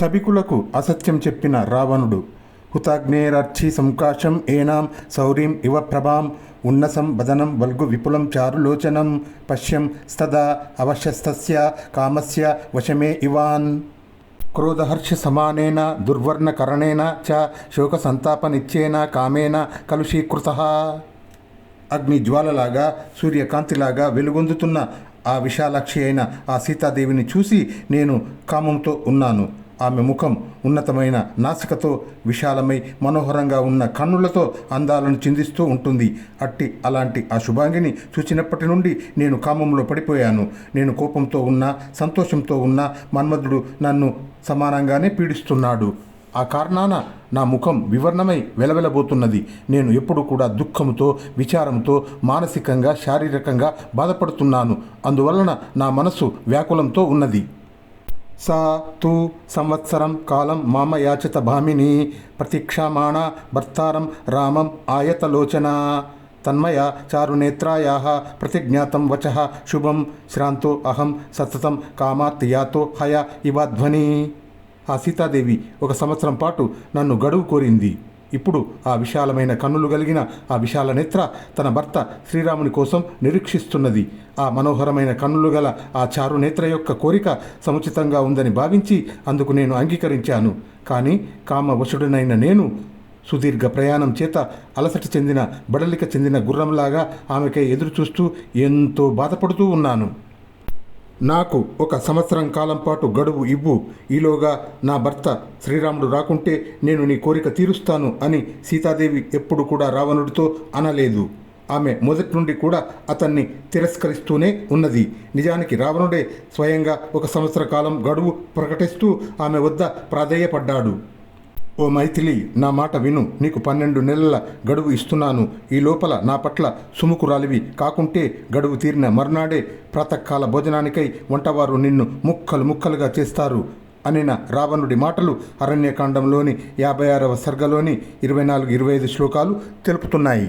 సభికులకు అసత్యం చెప్పిన రావణుడు హుతాగ్నేరర్చి సంకాశం ఏనాం శౌరీం ఇవ ప్రభాం ఉన్నసం వదనం వల్గు విపులం చారులోచనం పశ్యం స్తదా అవశ్యస్తస్య కామస్య వశమే ఇవాన్. క్రోధహర్ష సమానేన దుర్వర్ణకరణేన చ శోక సంతాపనిచ్చేన కామేన కలుషీకృత. అగ్ని జ్వాలలాగా సూర్యకాంతిలాగా వెలుగొందుతున్న ఆ విశాలాక్షి అయిన ఆ సీతాదేవిని చూసి నేను కామంతో ఉన్నాను. ఆమె ముఖం ఉన్నతమైన నాసికతో విశాలమై మనోహరంగా ఉన్న కన్నులతో అందాలను చిందిస్తూ ఉంటుంది. అట్టి అలాంటి ఆ శుభాంగిని చూచినప్పటి నుండి నేను కామంలో పడిపోయాను. నేను కోపంతో ఉన్నా సంతోషంతో ఉన్నా మన్మధుడు నన్ను సమానంగానే పీడిస్తున్నాడు. ఆ కారణాన నా ముఖం వివర్ణమై వెలవెలబోతున్నది. నేను ఎప్పుడు కూడా దుఃఖంతో విచారంతో మానసికంగా శారీరకంగా బాధపడుతున్నాను. అందువలన నా మనస్సు వ్యాకులంతో ఉన్నది. సా తు సంవత్సరం కాలం మామ యాచత భామిని ప్రతీక్షామాణ భర్తారం రామం ఆయతలోచన తన్మయ చారునేత్రాయా ప్రతిజ్ఞాతం వచ శుభం శ్రాంతో అహం సతతం కామాత్ యాతో హయ ఇవాధ్వని ఆ సీతాదేవి ఒక సంవత్సరం పాటు నన్ను గడువు కోరింది। ఇప్పుడు ఆ విశాలమైన కన్నులు కలిగిన ఆ విశాల నేత్ర తన భర్త శ్రీరాముని కోసం నిరీక్షిస్తున్నది. ఆ మనోహరమైన కన్నులు గల ఆ చారు నేత్ర యొక్క కోరిక సముచితంగా ఉందని భావించి అందుకు నేను అంగీకరించాను. కానీ కామవశుడనైన నేను సుదీర్ఘ ప్రయాణం చేత అలసట చెందిన బడలిక చెందిన గుర్రంలాగా ఆమెకై ఎదురు చూస్తూ ఎంతో బాధపడుతూ ఉన్నాను. నాకు ఒక సంవత్సరం కాలం పాటు గడువు ఇవ్వు. ఈలోగా నా భర్త శ్రీరాముడు రాకుంటే నేను నీ కోరిక తీరుస్తాను అని సీతాదేవి ఎప్పుడు కూడా రావణుడితో అనలేదు. ఆమె మొదటి నుండి కూడా అతన్ని తిరస్కరిస్తూనే ఉన్నది. నిజానికి రావణుడే స్వయంగా ఒక సంవత్సర కాలం గడువు ప్రకటిస్తూ ఆమె వద్ద ప్రాధేయపడ్డాడు. ఓ మైథిలి నా మాట విను. నీకు పన్నెండు నెలల గడువు ఇస్తున్నాను. ఈ లోపల నా పట్ల సుముకురాలివి కాకుంటే గడువు తీరిన మర్నాడే ప్రాతకాల భోజనానికై వంటవారు నిన్ను ముక్కలు ముక్కలుగా చేస్తారు అనిన రావణుడి మాటలు అరణ్యకాండంలోని యాభై ఆరవ సర్గలోని ఇరవై నాలుగు ఇరవై ఐదు శ్లోకాలు తెలుపుతున్నాయి.